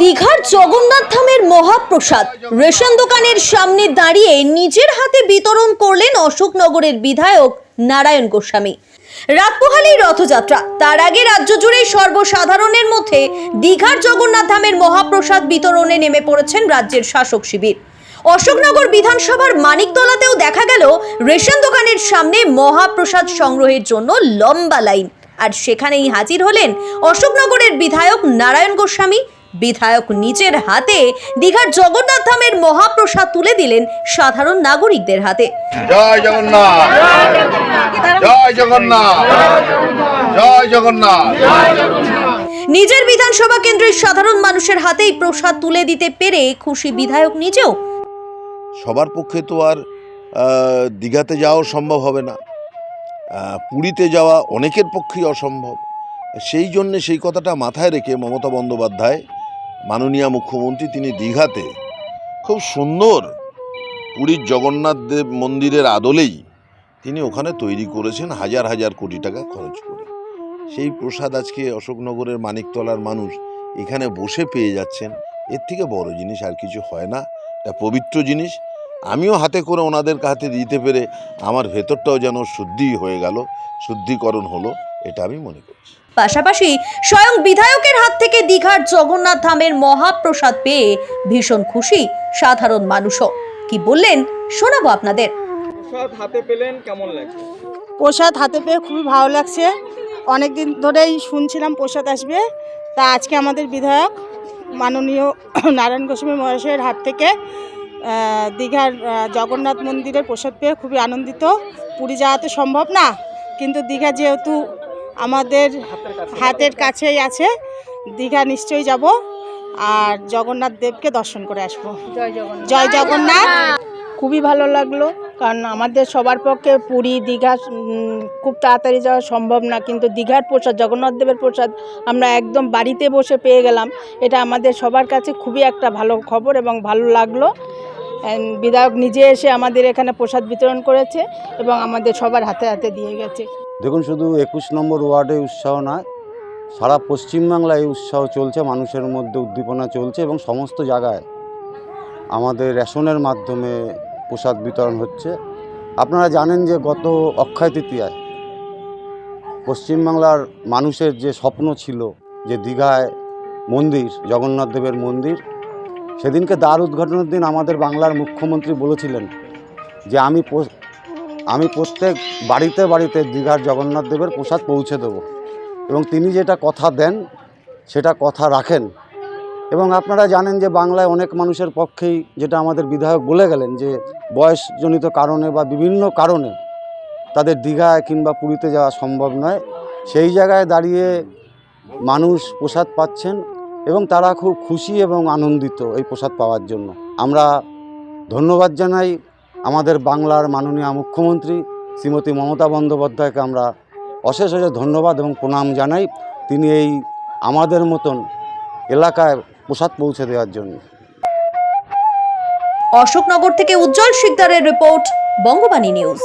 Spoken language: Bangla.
দীঘার জগন্নাথ ধামের মহাপ্রসাদ। রেশন দোকানের সামনে দাঁড়িয়ে নিজের হাতে বিতরণ করলেন অশোকনগরের বিধায়ক নারায়ণ গোস্বামী। রাত রথযাত্রা, তার আগে রাজ্য জুড়ে সর্বসাধারণের মধ্যে দীঘার জগন্নাথ ধামের মহাপ্রসাদ বিতরণে নেমে পড়েছেন রাজ্যের শাসক শিবির। অশোকনগর বিধানসভার মানিকতলাতেও দেখা গেল, রেশন দোকানের সামনে মহাপ্রসাদ সংগ্রহের জন্য লম্বা লাইন। আর সেখানেই হাজির হলেন অশোকনগরের বিধায়ক নারায়ণ গোস্বামী। বিধায়ক নিজের হাতে দীঘার জগন্নাথ ধামের মহাপ্রসাদ তুলে দিলেন সাধারণ নাগরিকদের হাতে। জয় জগন্নাথ। জয় জগন্নাথ। জয় জগন্নাথ। নিজের বিধানসভা কেন্দ্রের সাধারণ মানুষের হাতেই প্রসাদ তুলে দিতে পেরে খুশি বিধায়ক নিজেও। সবার পক্ষে তো আর আহ, দীঘাতে যাওয়াও সম্ভব হবে না। পুরীতে যাওয়া অনেকের পক্ষেই অসম্ভব। সেই জন্যে সেই কথাটা মাথায় রেখে মমতা বন্দ্যোপাধ্যায়, মাননীয় মুখ্যমন্ত্রী তিনি দীঘাতে খুব সুন্দর পুরীর জগন্নাথ দেব মন্দিরের আদলেই তিনি ওখানে তৈরি করেছেন হাজার হাজার কোটি টাকা খরচ করে। সেই প্রসাদ আজকে অশোকনগরের মানিকতলার মানুষ এখানে বসে পেয়ে যাচ্ছেন। এর থেকে বড় জিনিস আর কিছু হয় না। এটা পবিত্র জিনিস। আমিও হাতে করে ওনাদের হাতে দিতে পেরে আমার ভেতরটাও যেন শুদ্ধি হয়ে গেল শুদ্ধিকরণ হলো এটা আমি মনে করছি। পাশাপাশি স্বয়ং বিধায়কের হাত থেকে দীঘার জগন্নাথ ধামের মহাপ্রসাদ পেয়ে ভীষণ খুশি সাধারণ মানুষও। কি বললেন শোনাবো আপনাদের। প্রসাদ হাতে পেলেন কেমন লাগছে? প্রসাদ হাতে পেয়ে খুবই ভালো লাগছে। অনেক দিন ধরেই শুনছিলাম প্রসাদ আসবে। তা আজকে আমাদের বিধায়ক মাননীয় নারায়ণ গোস্বামী মহাশয়ের হাত থেকে দীঘার জগন্নাথ মন্দিরের প্রসাদ পেয়ে খুবই আনন্দিত। পুরী যাওয়া তো সম্ভব না কিন্তু দীঘা যেহেতু আমাদের হাতের কাছেই আছে দীঘা নিশ্চয়ই যাব। আর জগন্নাথ দেবকে দর্শন করে আসব। জয় জগন্নাথ। খুবই ভালো লাগল কারণ আমাদের সবার পক্ষে পুরী দীঘা খুব তাড়াতাড়ি যাওয়া সম্ভব না কিন্তু দীঘার প্রসাদ জগন্নাথ দেবের প্রসাদ আমরা একদম বাড়িতে বসে পেয়ে গেলাম। এটা আমাদের সবার কাছে খুবই একটা ভালো খবর এবং ভালো লাগল। বিধায়ক নিজে এসে আমাদের এখানে প্রসাদ বিতরণ করেছে এবং আমাদের সবার হাতে হাতে দিয়ে গেছে। দেখুন, শুধু একুশ নম্বর ওয়ার্ডে উৎসাহ নয়, সারা পশ্চিমবাংলায় উৎসাহ চলছে, মানুষের মধ্যে উদ্দীপনা চলছে এবং সমস্ত জায়গায় আমাদের রেশনের মাধ্যমে প্রসাদ বিতরণ হচ্ছে। আপনারা জানেন যে গত অক্ষয় তৃতীয়ায় পশ্চিমবাংলার মানুষের যে স্বপ্ন ছিল যে দীঘায় মন্দির, জগন্নাথ দেবের মন্দির সেদিনকে দ্বার উদ্ঘাটনের দিন আমাদের বাংলার মুখ্যমন্ত্রী বলেছিলেন যে আমি আমি প্রত্যেক বাড়িতে বাড়িতে দীঘার জগন্নাথ দেবের প্রসাদ পৌঁছে দেব। এবং তিনি যেটা কথা দেন, সেটা কথা রাখেন। এবং আপনারা জানেন যে বাংলায় অনেক মানুষের পক্ষেই যেটা আমাদের বিধায়ক বলে গেলেন যে বয়সজনিত কারণে বা বিভিন্ন কারণে তাদের দীঘায় কিংবা পুরীতে যাওয়া সম্ভব নয়। সেই জায়গায় দাঁড়িয়ে মানুষ প্রসাদ পাচ্ছেন এবং তারা খুব খুশি এবং আনন্দিত এই প্রসাদ পাওয়ার জন্য। আমরা ধন্যবাদ জানাই আমাদের বাংলার মাননীয় মুখ্যমন্ত্রী শ্রীমতী মমতা বন্দ্যোপাধ্যায়কে আমরা অশেষ অশেষ ধন্যবাদ এবং প্রণাম জানাই। তিনি এই আমাদের মতন এলাকায় প্রসাদ পৌঁছে দেওয়ার জন্য। অশোকনগর থেকে উজ্জ্বল শিকদারের রিপোর্ট, বঙ্গবাণী নিউজ।